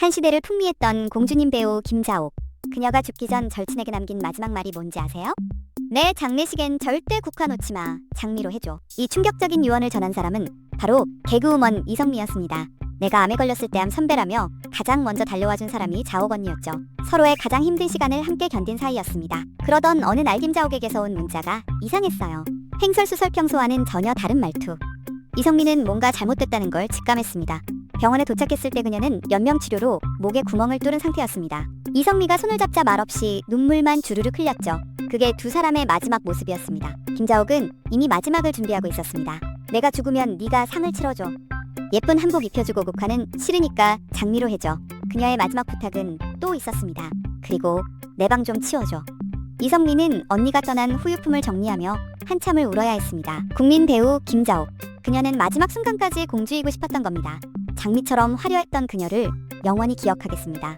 한 시대를 풍미했던 공주님 배우 김자옥. 그녀가 죽기 전 절친에게 남긴 마지막 말이 뭔지 아세요? 내 장례식엔 절대 국화 놓지 마. 장미로 해줘. 이 충격적인 유언을 전한 사람은 바로 개그우먼 이성미였습니다. 내가 암에 걸렸을 때 암 선배라며 가장 먼저 달려와준 사람이 자옥 언니였죠. 서로의 가장 힘든 시간을 함께 견딘 사이였습니다. 그러던 어느 날 김자옥에게서 온 문자가 이상했어요. 횡설수설 평소와는 전혀 다른 말투. 이성민은 뭔가 잘못됐다는 걸 직감했습니다. 병원에 도착했을 때 그녀는 연명 치료로 목에 구멍을 뚫은 상태였습니다. 이성미가 손을 잡자 말없이 눈물만 주르륵 흘렸죠. 그게 두 사람의 마지막 모습이었습니다. 김자옥은 이미 마지막을 준비하고 있었습니다. 내가 죽으면 네가 상을 치러줘. 예쁜 한복 입혀주고 국화는 싫으니까 장미로 해줘. 그녀의 마지막 부탁은 또 있었습니다. 그리고 내 방 좀 치워줘. 이성미는 언니가 떠난 후유품을 정리하며 한참을 울어야 했습니다. 국민 배우 김자옥. 그녀는 마지막 순간까지 공주이고 싶었던 겁니다. 장미처럼 화려했던 그녀를 영원히 기억하겠습니다.